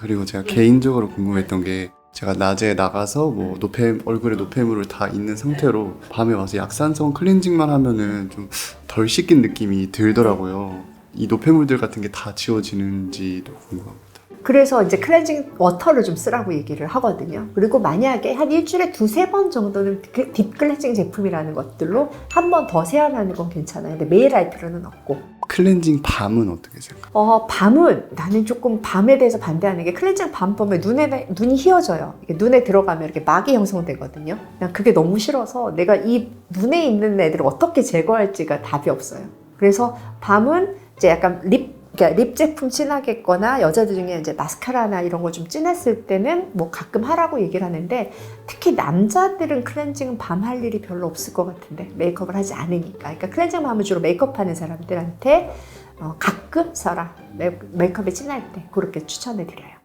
그리고 제가 개인적으로 궁금했던 게 제가 낮에 나가서 뭐 노폐 얼굴에 노폐물을 다 있는 상태로 밤에 와서 약산성 클렌징만 하면은 좀 덜 씻긴 느낌이 들더라고요. 이 노폐물들 같은 게 다 지워지는지도 궁금합니다. 그래서 이제 클렌징 워터를 좀 쓰라고 얘기를 하거든요. 그리고 만약에 한 일주일에 두세 번 정도는 그딥 클렌징 제품이라는 것들로 한 번 더 세안하는 건 괜찮아요. 근데 매일 할 필요는 없고. 클렌징 밤은 어떻게 생각? 어, 밤은 나는 조금 밤에 대해서 반대하는 게 클렌징 밤 보면 눈에 눈이 휘어져요. 이게 눈에 들어가면 이렇게 막이 형성되거든요. 난 그게 너무 싫어서 내가 이 눈에 있는 애들을 어떻게 제거할지가 답이 없어요. 그래서 밤은 이제 약간 립 그러니까 립 제품 진하겠거나 여자들 중에 이제 마스카라나 이런 거 좀 진했을 때는 뭐 가끔 하라고 얘기를 하는데 특히 남자들은 클렌징은 밤 할 일이 별로 없을 것 같은데 메이크업을 하지 않으니까 그러니까 클렌징 밤은 주로 메이크업 하는 사람들한테 어, 가끔 써라 메, 메이크업이 진할 때 그렇게 추천해 드려요.